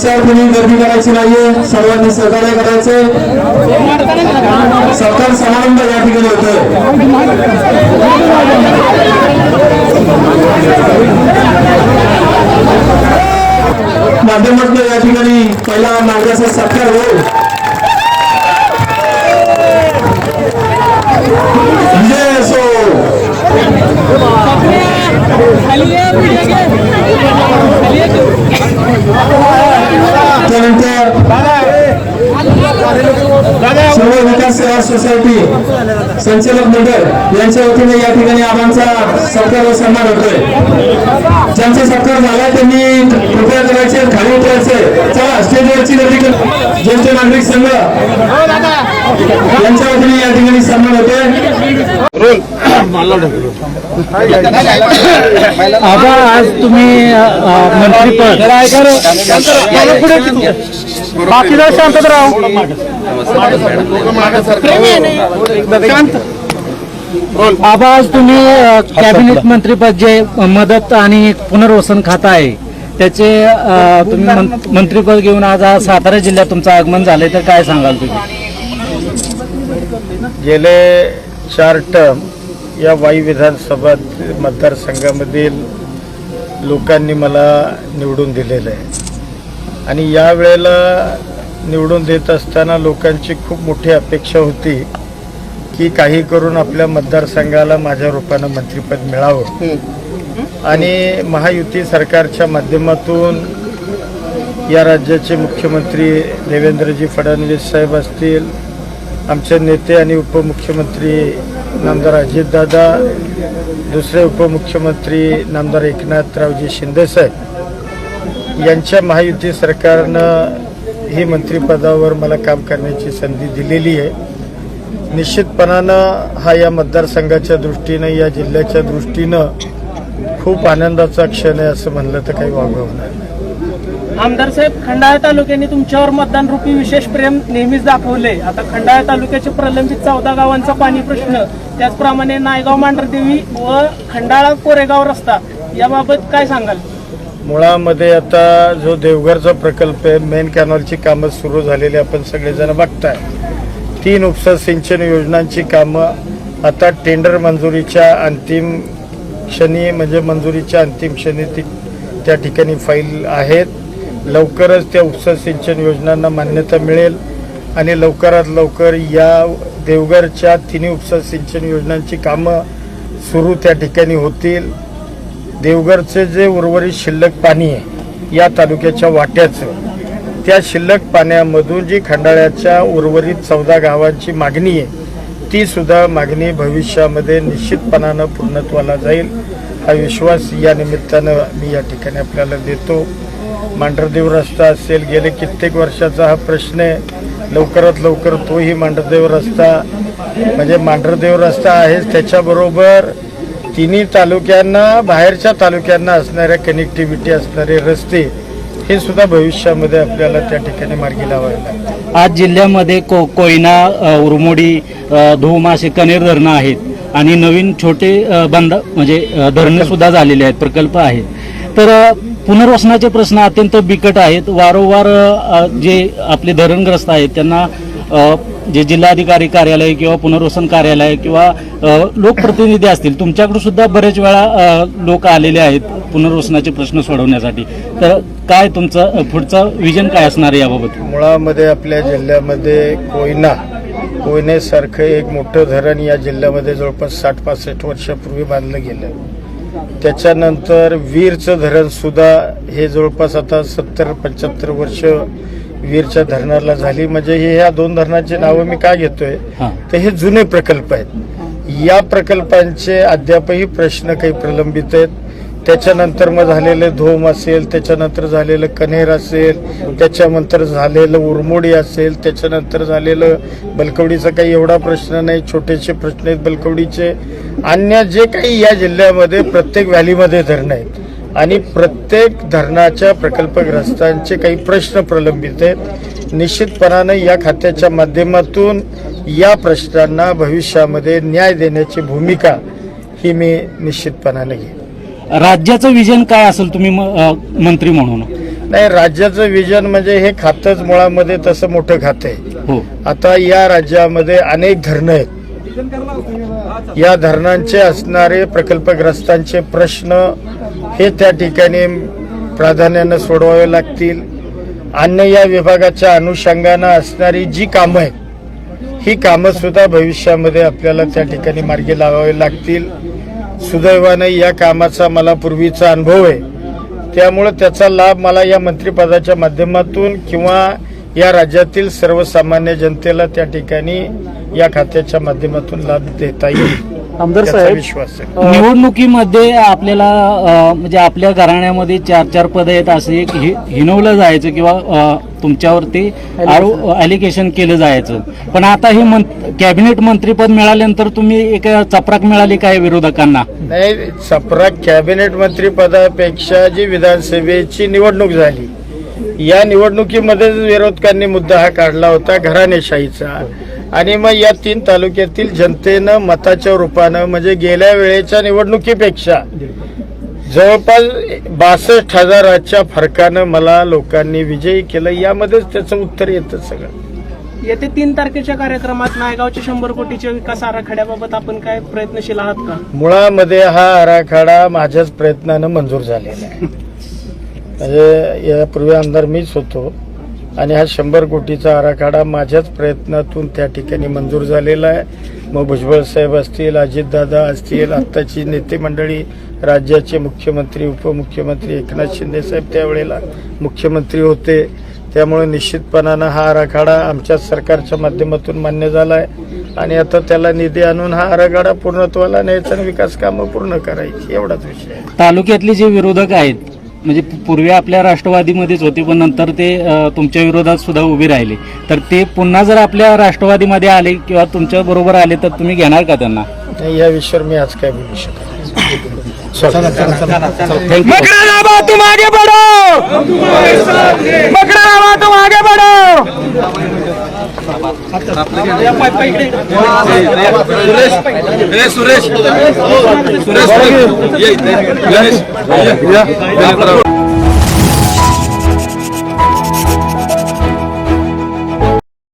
रस्त्यावर कोणी गर्दी करायची नाहीये. सर्वांनी सहकार्य करायचे सरकार समारंभ या ठिकाणी होतोय. माध्यमातून या ठिकाणी पहिला సోసార్ సొసైటీ संचालक मंडळ यांच्या वतीने या ठिकाणी आबांचा सत्कार व सन्मान होतोय. ज्यांचा सत्कार झाला त्यांनी कृपया करायचे खाली उतरायचे. चला स्टेजवरची गर्दी कर ज्येष्ठ नागरिक संघ यांच्या वतीने या ठिकाणी सन्मान होतोय. आबा आज तुम्ही मंत्रीपद बाकी शांतत राहू. आबा आज तुम्ही कॅबिनेट मंत्रीपद जे मदत आणि पुनर्वसन खातं आहे त्याचे तुम्ही मंत्रीपद घेऊन आज आज सातारा जिल्ह्यात तुमचं आगमन झालंय तर काय सांगाल तुम्ही? गेले चार टर्म या वाई विधानसभा मतदारसंघामधील लोकांनी मला निवडून दिलेलं आहे. आणि या वेळेला निवडून देत असताना लोकांची खूप मोठी अपेक्षा होती. की काही करून आपल्या मतदारसंघाला माझ्या रूपानं मंत्रिपद मिळावं. आणि महायुती सरकारच्या माध्यमातून या राज्याचे मुख्यमंत्री देवेंद्रजी फडणवीस साहेब असतील आमचे नेते आणि उपमुख्यमंत्री नामदार अजितदादा दुसरे उपमुख्यमंत्री नामदार एकनाथरावजी शिंदेसाहेब यांच्या महायुती सरकारनं ही मंत्रिपदावर मला काम करण्याची संधी दिलेली आहे. निश्चितपणानं हा या मतदारसंघाच्या दृष्टीनं या जिल्ह्याच्या दृष्टीनं खूप आनंदाचा क्षण आहे असं म्हणलं तर काही होणार नाही. आमदार साहेब खंडाळा तालुक्याने तुमच्यावर मतदान रूपी विशेष प्रेम नेहमीच दाखवले. आता खंडाळा तालुक्याचे प्रलंबित चौदा गावांचा पाणी प्रश्न त्याचप्रमाणे नायगाव मांढरदेवी व खंडाळा कोरेगाव रस्ता याबाबत काय सांगाल? मुळामध्ये आता जो देवघरचा प्रकल्प आहे मेन कॅनॉलची कामं सुरू झालेली आपण सगळेजण बघताय. तीन उपसा सिंचन योजनांची कामं. आता टेंडर मंजुरीच्या अंतिम क्षणी म्हणजे मंजुरीच्या अंतिम क्षणी ती त्या ठिकाणी फाईल आहेत. लवकरच त्या उपसा सिंचन योजनांना मान्यता मिळेल. आणि लवकरात लवकर या देवघरच्या तिन्ही उपसा सिंचन योजनांची कामं सुरू त्या ठिकाणी होतील. देवघरचे जे उर्वरित शिल्लक पाणी आहे या तालुक्याच्या वाट्याचं त्या शिल्लक पाण्यामधून जी खंडाळ्याच्या उर्वरित चौदा गावांची मागणी आहे ती सुद्धा मागणी भविष्यामध्ये निश्चितपणानं पूर्णत्वाला जाईल. हा विश्वास या निमित्तानं मी या ठिकाणी आपल्याला देतो. मांढरदेव रस्ता असेल गेले कित्येक वर्षाचा हा प्रश्न आहे. लवकरात लवकर तोही मांढरदेव रस्ता म्हणजे मांढरदेव रस्ता आहेच. त्याच्याबरोबर तिन्ही तालुक्यांना बाहेरच्या तालुक्यांना असणाऱ्या कनेक्टिव्हिटी असणारे रस्ते हे सुद्धा भविष्यामध्ये आपल्याला त्या ठिकाणी मार्गी लावावे आज जिल्ह्यामध्ये को कोयना अ, उरमोडी अ, धूम असे कनेर धरणं आहेत आणि नवीन छोटे अ, बंद म्हणजे अ, धरणं सुद्धा झालेले आहेत प्रकल्प आहेत. तर अ, पुनर्वसनाचे प्रश्न अत्यंत बिकट आहेत. वारंवार अ, जे आपले धरणग्रस्त आहेत त्यांना अ, जे जिल्हाधिकारी कार्यालय किंवा पुनर्वसन कार्यालय किंवा लोकप्रतिनिधी असतील तुमच्याकडे सुद्धा बरेच वेळा लोक आलेले आहेत पुनर्वसनाचे प्रश्न सोडवण्यासाठी. तर काय तुमचं पुढचं विजन काय असणार आहे याबाबत? मुळामध्ये आपल्या जिल्ह्यामध्ये कोयना कोयनेसारखं एक मोठं धरण या जिल्ह्यामध्ये जवळपास साठ पासष्ट वर्षापूर्वी बांधलं गेलं. त्याच्यानंतर वीरचं धरणसुद्धा हे जवळपास आता सत्तर पंच्याहत्तर वर्ष वीरच्या धरणाला झाली. म्हणजे हे ह्या दोन धरणाची नावं मी का घेतोय? तर हे जुने प्रकल्प आहेत. या प्रकल्पांचे अद्यापही प्रश्न काही प्रलंबित आहेत. त्याच्यानंतर मग झालेलं धोम असेल त्याच्यानंतर झालेलं कन्हेर असेल त्याच्यानंतर झालेलं उरमोडी असेल त्याच्यानंतर झालेलं बलकवडीचा काही एवढा प्रश्न नाही छोटेसे प्रश्न आहेत बलकवडीचे. अन्य जे काही या जिल्ह्यामध्ये प्रत्येक व्हॅलीमध्ये धरणं आहेत. आणि प्रत्येक धरणाच्या प्रकल्पग्रस्तांचे काही प्रश्न प्रलंबित आहेत. निश्चितपणानं या खात्याच्या माध्यमातून या प्रश्नांना भविष्यामध्ये न्याय देण्याची भूमिका ही मी निश्चितपणाने घेईन. राज्याचं विजन काय असेल तुम्ही मंत्री म्हणून? नाही राज्याचं विजन म्हणजे हे खातच मुळामध्ये तसं मोठं खातं आहे. हो. आता या राज्यामध्ये अनेक धरणं आहेत. या धरणांचे असणारे प्रकल्पग्रस्तांचे प्रश्न हे त्या ठिकाणी प्राधान्यानं सोडवावे लागतील. अन्य या विभागाच्या अनुषंगानं असणारी जी कामं आहेत ही कामं सुद्धा भविष्यामध्ये आपल्याला त्या ठिकाणी मार्गी लावावे लागतील. सुदैवानं या कामाचा मला पूर्वीचा अनुभव आहे. त्यामुळं त्याचा लाभ मला या मंत्रिपदाच्या माध्यमातून किंवा या राज्यातील सर्वसामान्य जनतेला त्या ठिकाणी या खात्याच्या माध्यमातून लाभ देता येईल. आमदार साहेब विश्वास आहे. निवडणुकीमध्ये आपल्याला अ, म्हणजे आपल्या घराण्यामध्ये चार चार पद आहेत असं एक हि- हिनवलं जायचं किंवा अ, तुमच्यावरती अलिगेशन केलं जायचं. पण आता हे मं- कॅबिनेट मंत्रीपद मिळाल्यानंतर तुम्ही एक चपराक मिळाली काय विरोधकांना? नाही सपरा कॅबिनेट मंत्री पदापेक्षा जी विधानसभेची निवडणूक झाली या निवडणुकीमध्ये विरोधकांनी मुद्दा हा काढला होता घराणेशाहीचा. आणि मग या तीन तालुक्यातील जनतेनं मताच्या रूपानं म्हणजे गेल्या वेळेच्या निवडणुकीपेक्षा जवळपास बासष्ट हजाराच्या फरकानं मला लोकांनी विजयी केलं यामध्येच त्याचं उत्तर येतं सगळं. येते तीन तारखेच्या कार्यक्रमात नायगावच्या शंभर कोटीच्या विकास आराखड्याबाबत आपण काय प्रयत्नशील आहात का? मुळामध्ये हा आराखडा माझ्याच प्रयत्नानं मंजूर झालेला आहे. म्हणजे यापूर्वी आमदार मीच होतो. आणि हा शंभर कोटीचा आराखडा माझ्याच प्रयत्नातून त्या ठिकाणी मंजूर झालेला आहे. मग भुजबळ साहेब असतील अजितदादा असतील आत्ताची नेते मंडळी राज्याचे मुख्यमंत्री उपमुख्यमंत्री एकनाथ शिंदे साहेब त्यावेळेला मुख्यमंत्री होते. त्यामुळे निश्चितपणानं हा आराखडा आमच्या सरकारच्या माध्यमातून मान्य झाला आहे आणि आता त्याला निधी आणून हा आराखडा पूर्णत्वाला न्यायचा आणि विकास कामं पूर्ण करायची एवढाच विषय तालुक्यातले जे विरोधक आहेत म्हणजे पूर्वी आपल्या राष्ट्रवादीमध्येच होते पण नंतर ते तुमच्या विरोधात सुद्धा उभे राहिले. तर ते पुन्हा जर आपल्या राष्ट्रवादीमध्ये आले किंवा तुमच्या बरोबर आले तर तुम्ही घेणार का त्यांना? नाही, या विषयावर मी आज काय बोलू शकत नाही. सुरेश सुरेश सुरेश